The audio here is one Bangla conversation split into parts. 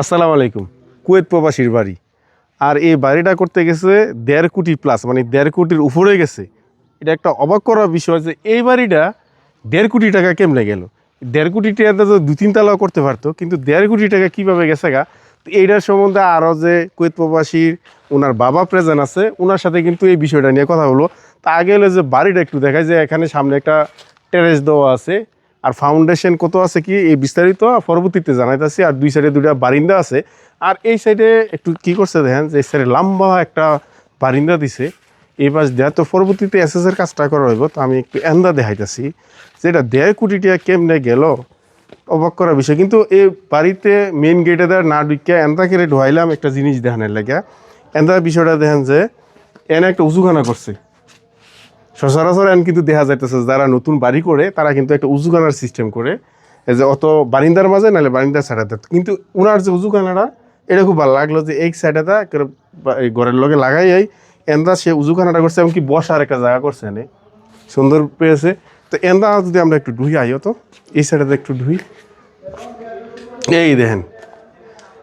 আসসালামু আলাইকুম। কুয়েত প্রবাসীর বাড়ি। আর এই বাড়িটা করতে গেছে দেড় কোটি প্লাস মানে দেড় কোটির উপরে গেছে। এটা একটা অবাক করার বিষয় যে এই বাড়িটা দেড় কোটি টাকা কেমনে গেল? দেড় কোটি টাকা তো দু তিন তালাও করতে পারতো, কিন্তু দেড় কোটি টাকা কীভাবে গেছে গা? তো এইটার সম্বন্ধে আরও যে কুয়েত প্রবাসীর ওনার বাবা প্রেজেন্ট আছে, ওনার সাথে কিন্তু এই বিষয়টা নিয়ে কথা হলো। তা আগে হলো যে বাড়িটা একটু দেখায় যে এখানে সামনে একটা টেরেস দেওয়া আছে। আর ফাউন্ডেশন কত আছে কি, এই বিস্তারিত পরবর্তীতে জানাইতেছি। আর দুই সাইডে দুইটা বারিন্দা আছে। আর এই সাইডে একটু কি করছে দেখেন, যে এই সাইডে লম্বা একটা বারিন্দা দিছে। এই পাশ দেওয়া তো পরবর্তীতে এস এস এর কাজটা করা হইব, তো আমি একটু এন্দা দেখাইতেছি যে এটা দেড় কোটি টাকা কেমনে গেল, অবাক করার বিষয়। কিন্তু এই বাড়িতে মেন গেটে দেওয়ার না ঢুকিয়া এন্দা কেড়ে ঢুয়াইলাম একটা জিনিস দেখানোর লাগে। এন্দা বিষয়টা দেখেন যে, এনে একটা উজুখানা করছে। সচরাচর এখন কিন্তু দেখা যাইতেছে যারা নতুন বাড়ি করে, তারা কিন্তু একটা উজুখানার সিস্টেম করে। যে অত বারিন্দার মাঝে নাহলে বারিন্দার সাইডে কিন্তু ওনার যে উজুখানাটা এটা খুব ভালো লাগল যে এই সাইডেটা ঘরের লগে লাগাই এই এন্দা সে উজুখানাটা করছে এমনকি বসার একটা জায়গা করছে এনে। সুন্দর পেয়েছে। তো এন্দা যদি আমরা একটু ঢুই আইও তো। এই সাইডে একটু ঢুই এই দেখেন।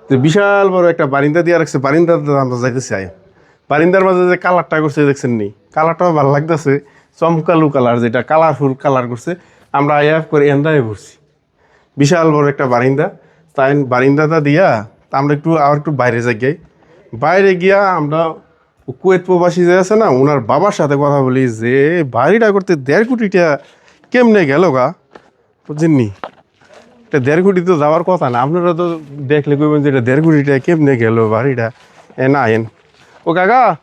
তো বিশাল বড় একটা বারিন্দা দিয়ে রাখছে বারিন্দাতে আমরা যাইতেছি আয় বারিন্দার মাঝে যে কালারটা করছে দেখছেন নি? কালারটাও ভালো লাগতেছে। চমকালু কালার যেটা কালারফুল কালার করছে। আমরা আয়া করে এন্দায় ঘুরছি। বিশাল বড় একটা বারিন্দা। তাই বারিন্দাটা দিয়া তা আমরা একটু আর একটু বাইরে যাই বাইরে গিয়া আমরা কুয়েত প্রবাসী যে আছে না ওনার বাবার সাথে কথা বলি যে বাড়িটা করতে দেড় কোটি টাকা কেমনে গেল গা? বুঝছেন নি? এটা দেড় কোটি তো যাওয়ার কথা না। আপনারা তো দেখলে কইবেন যে এটা দেড় কোটি টাকা কেমনে গেল বাড়িটা এ না আইন ও কাকা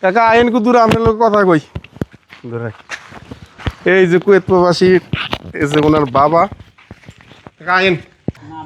কাকা আইন কু দূরে আপনার লোক কথা কই। দূরে। এই যে কুয়েত প্রবাসী এই যে ওনার বাবা। কাকা আইন।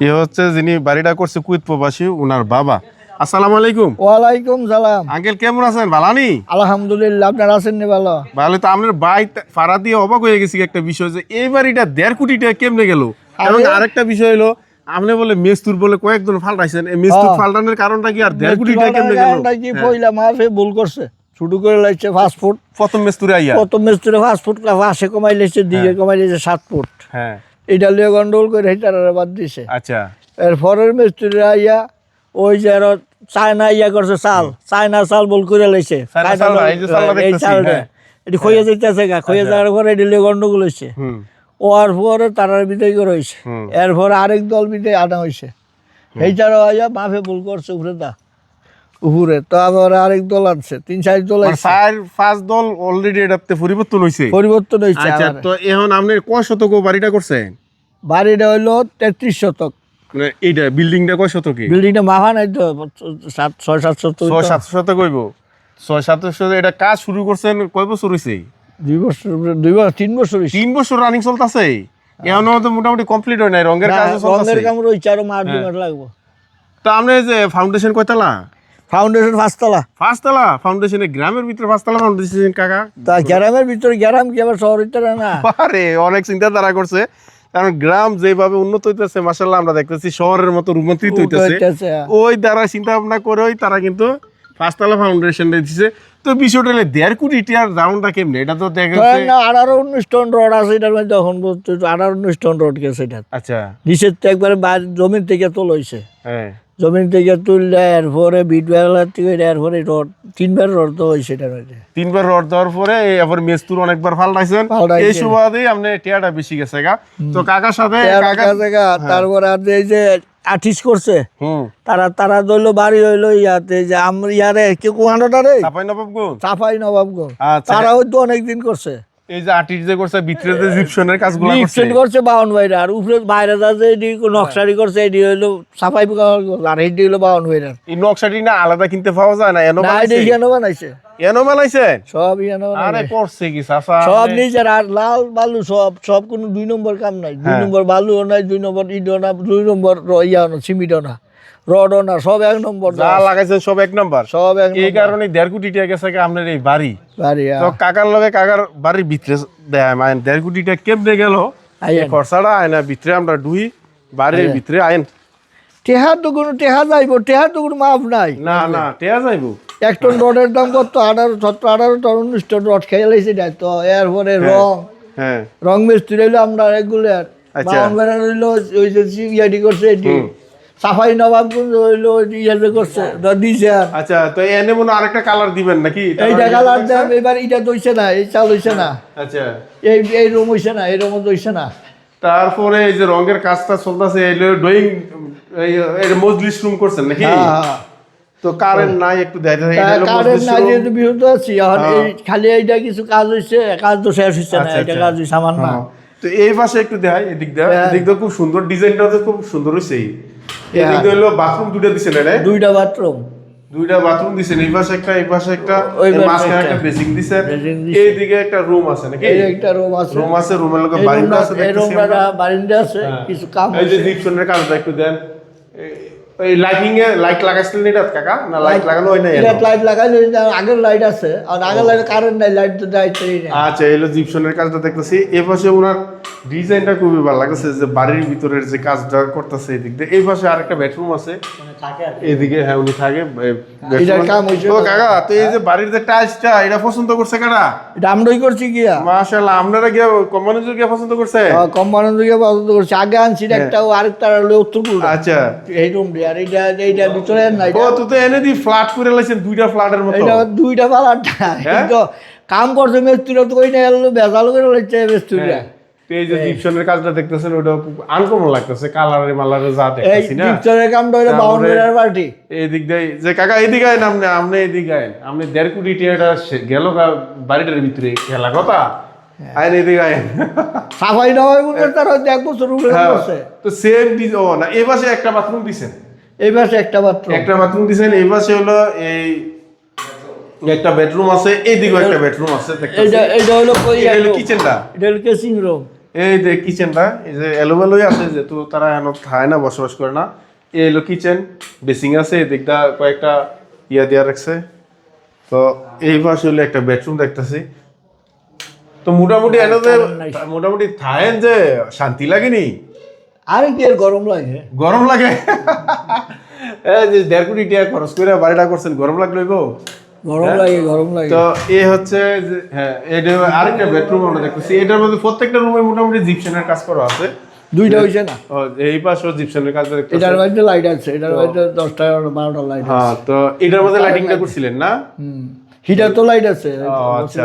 এ হচ্ছে যিনি বাড়িটা করছে কুয়েত প্রবাসী ওনার বাবা। আসসালামু আলাইকুম। ওয়ালাইকুম সালাম। আঙ্কেল কেমন আছেন? ভালানি আলহামদুলিল্লাহ আপনার আছেন নি ভালো? ভালো তো আপনার বাই ফাড়া দিয়ে অবাক হয়ে গেছি একটা বিষয় যে এই বাড়িটা দেড় কোটি টাকা কেমনে গেল? এবং আরে- আরেকটা বিষয় হলো আপনি বলে মেস্তুর বলে কয়েকজন ফাল্টাইছেন। এই মেস্তুর হ্যাঁ। ফাল্টানোর কারণটা কি আর? দেড় কোটি টাকা কেমনে গেল? কি? হ্যাঁ। পয়লা মাসে ভুল করছে। শুরু করে লাইছে ফাস্ট ফুড প্রথম মেস্তুরে আইয়া। কত মিস্ত্রি ফাস্ট ফুড পাশে কমাই লাইছে দিকে কমাই লাইছে সাত ফুট হ্যাঁ। এটা লিয়ে গন্ডগোল করে হেটার বাদ দিছে। আচ্ছা। এর পরের মিস্ত্রি আইয়া ওই যে আরও চায়না ইয়া করছে চাল। চায়না চাল বল করে লাইছে। এই চালটা। হ্যাঁ। এটি খইয়া যাইতেছে গা। খইয়া যাওয়ার পরে এটি লিয়ে গন্ডগোল হয়েছে ওর পরে তারার বিদায় করে হয়েছে। এরপর আরেক দল বিদায় আনা হয়েছে এইটারও আয়া মাফে ভুল করছে উপরে দা। উপরে তো আবার আরেক দল আনছে তিন চার দল মানে আইছে। চার পাঁচ দল অলরেডি এটাতে পরিবর্তন হয়েছে পরিবর্তন হয়েছে আচ্ছা তো এখন আপনি কয় শতক বাড়িটা করছেন? বাড়িটা হইল তেত্রিশ শতক। মানে এইটা বিল্ডিংটা কয় শতকে? বিল্ডিংটা মাফা নাই তো সাত ছয় সাত শতক ছয় সাতশো শতক হইব। ছয় সাতশো এটা কাজ শুরু করছেন কয় বছর হয়েছে দুই বছর দুই বছর তিন বছর তিন বছর রানিং চলতেছে? এখনও তো মোটামুটি কমপ্লিট হয় নাই রঙের কাজ রঙের কাম দুই। মাস লাগবো। তো আপনি যে ফাউন্ডেশন কয়তলা ফাউন্ডেশন পাঁচতলা পাঁচতলা ফাউন্ডেশনে গ্রামের ভিতরে পাঁচতলা ফাউন্ডেশন কাকা? তা গ্রামের ভিতরে গ্রাম কি আবার শহরের না? আরে অনেক চিন্তাধারা করছে। কারণ গ্রাম যেভাবে উন্নত হইতেছে মাসাল্লাহ আমরা দেখতেছি শহরের মতো রূপান্তরিত হইতেছে। হইতেছে, হ্যাঁ। ওই দ্বারা চিন্তা ভাবনা করেই তারা কিন্তু পাঁচতলা ফাউন্ডেশন দিচ্ছে তো বিষয়টা হলে দেড় কোটি দামটা কেমনে? এটা তো দেখা যাচ্ছে ধরেন না আঠারো উনিশ টন রড আছে এটার মধ্যে এখন পর্যন্ত আঠারো উনিশ টন রড গেছে এটা আচ্ছা। নিচের তো একবারে জমিন থেকে হ্যাঁ। জমিন থেকে তুললে এরপরে বিট বেলার থেকে এরপরে রড তিনবার রড তো হয়েছে এটার মধ্যে। তিনবার রড দেওয়ার পরে এরপর মেস্তুর অনেকবার ফাল্টাইছেন। এই আপনি টিয়াটা বেশি গেছে গা। তো কাকার সাথে কাকা তারপরে আর এই যে আঠিস করছে। তারা তারা ধরলো বাড়ি হইল ইয়াতে যে আমরা ইয়ারে কে কোহানোটা রে? চাপাই নবাবগঞ্জ? চাপাই নবাবগঞ্জ। আচ্ছা। তারা হয়তো অনেকদিন করছে। এই যে আটির যে করছে ভিতরে যে জিপশনের কাজগুলো করছে। লিপসেন্ট করছে বাউন বাইরে আর উপরে বাইরে যা যে এটি নকশারি করছে হইল সাফাই আর হইল বাউন এই নকশাটি না আলাদা কিনতে পাওয়া যায় না এনো না বানাইছে? ইয়ানো বানাইছে। এনো বানাইছে? সব ইয়ানো আরে করছে কি চাচা সব নিজের আর লাল বালু সব সব কোনো দুই নম্বর কাম নাই। দুই হ্যাঁ। নম্বর বালুও নাই দুই নম্বর ইটও না দুই নম্বর ইয়া সিমিটও না রডও না সব এক নম্বর যা লাগাইছে সব এক নাম্বার। সব এক এই কারণে দেড় কোটি টাকা গেছে আপনার এই বাড়ি। বাড়ি তো কাকার লগে কাকার বাড়ির ভিতরে দেয় মানে দেড় কোটি টাকা কেমনে গেল? খরচাটা আয়না ভিতরে আমরা ডুই বাড়ির ভিতরে আইন। টেহার তো কোনো টেহা যাইব টেহার তো কোনো মাপ নাই। না না টেয়া যাইব। এক টন রডের দাম কত? আঠারো সতেরো আঠারো টন উনিশ টন রড খেয়ে লাইছে দেয় তো? এরপরে রং। হ্যাঁ। রং মিস্ত্রি হইল আমরা রেগুলার আচ্ছা। বাউন বেড়া হইল ওই যে ইয়াডি করছে এটি সাফাই নবাবগঞ্জ হইল ইয়ে করছে আচ্ছা তো এনে মনে আরেকটা কালার দিবেন নাকি? এইটা কালার দাম এবার এটা দইছে না এই চাল হইছে না। আচ্ছা। এই এই রুম হইছে না এই রুম দইছে না। তারপরে এই যে রঙের কাজটা চলতেছে এলো ড্রয়িং এই মজলিস রুম করছেন নাকি? হ্যাঁ হ্যাঁ। তো কারেন্ট নাই একটু দেখা কারেন্ট নাই যেহেতু বিহুত আছি এখন এই খালি এইটা কিছু কাজ হইছে কাজ তো শেষ হইছে না আচ্ছা, এটা আচ্ছা। কাজ হইছে আমার না। হ্যাঁ। তো এই পাশে একটু দেখাই এদিক দিয়ে হ্যাঁ। এদিক খুব সুন্দর ডিজাইনটা তো খুব সুন্দর হয়েছে এদিক। হলো বাথরুম দুটো দিছেন রে দুইটা বাথরুম দুইটা বাথরুম দিছেন এই পাশে একটা এই পাশে একটা মাঝখানে একটা। বেসিং দিছেন। এইদিকে একটা রুম আছে নাকি এই একটা রুম আছে রুম আছে রুমের লোকে বারান্দা আছে দেখতেছি আমরা। বারিন্দা আছে হ্যাঁ। কিছু কাম এই যে। কাজটা একটু দেন এই- লাইটিং এ লাইট লাগাইছিলেন এটা কাকা? না লাইট লাগানো হয় না এটা লাইট লাগাইলে আগের লাইট আছে। আর আগের লাইট কারেন্ট নাই লাইট তো আচ্ছা এলো জিপসনের কাজটা দেখতেছি। এ পাশে ওনার ডিজাইনটা খুবই ভালো যে বাড়ির ভিতরের যে কাজটা করতেছে দিয়ে। এই পাশে আরেকটা বেডরুম আছে। এদিকে হ্যাঁ উনি থাকে। এটার কাম হইছে ও কাকা তো এই যে বাড়ির যে টাইলসটা এটা পছন্দ করছে কারা এটা আমরাই করছি গিয়া মাশাআল্লাহ আপনারা গিয়ে কোম্পানির গিয়ে পছন্দ করছে? কম মানুষ দিকে পছন্দ করছি? আগে আনছি হ্যাঁ। একটা আরেকটা হলো উত্তর পূর্ব আচ্ছা। এই রুম আর এইটা এইটা ভিতরে না ও তুই তো এনে দি ফ্ল্যাট করে লাইছেন দুইটা ফ্ল্যাটের মতো। এইটা দুইটা হ্যাঁ? কিন্তু কাম করছে মিস্ত্রিরা তো কই না এলো বেজাল করে লাগছে মিস্ত্রিরা। হ্যাঁ। এই যে জিপসনের কাজটা দেখতেছেন ওটা আনকমন লাগতেছে কালারে মালারে যা দেখতেছি না। ভিতরের কামটা হলো বাউন্ডারির পার্টি এই দিক দিয়ে যে কাকা এদিকে আইন আপনি আপনি এদিকে আইন আপনি দেড় কোটি টিয়াটা গেল বাড়িটার ভিতরে খেলা কথা। আইন এদিকে আইন সাফাই নবাই বলবে তার হয়তো এক বছর উপরে তো সেম ও না এই পাশে একটা বাথরুম দিছেন। এই পাশে একটা বাথরুম একটা বাথরুম দিছেন এই পাশে হলো এই একটা বেডরুম আছে এইদিকেও একটা বেডরুম আছে হলো এটা হলো কিচেনটা এটা হলো কেসিং রুম এই যে কিচেনটা এই যে এলোমেলোই আছে যেহেতু তারা এখন খায় না বসবাস করে না। এই হলো কিচেন বেসিং আছে এদিকটা কয়েকটা ইয়া দেওয়া রাখছে। তো এই পাশে হলো একটা বেডরুম দেখতেছি। তো মোটামুটি এনে যে মোটামুটি থাকেন যে শান্তি লাগেনি? আরে কি এর গরম লাগে? গরম লাগে? এই যে দেড় কোটি টাকা খরচ করে বাড়িটা করছেন গরম লাগল গো গরম লাগে গরম লাগে। তো এ হচ্ছে হ্যাঁ এটা আরেকটা বেডরুম আমরা দেখতেছি। এটার মধ্যে প্রত্যেকটা রুমে মোটামুটি জিপসনের কাজ করা আছে। দুইটা হইছে না? এই পাশেও জিপসনের কাজ দেখতেছি। এটার মধ্যে লাইট আছে এটার মধ্যে দশটা বারোটা লাইট হ্যাঁ তো এটার মধ্যে লাইটিংটা করছিলেন না? হুম। হিটার তো লাইট আছে। আচ্ছা।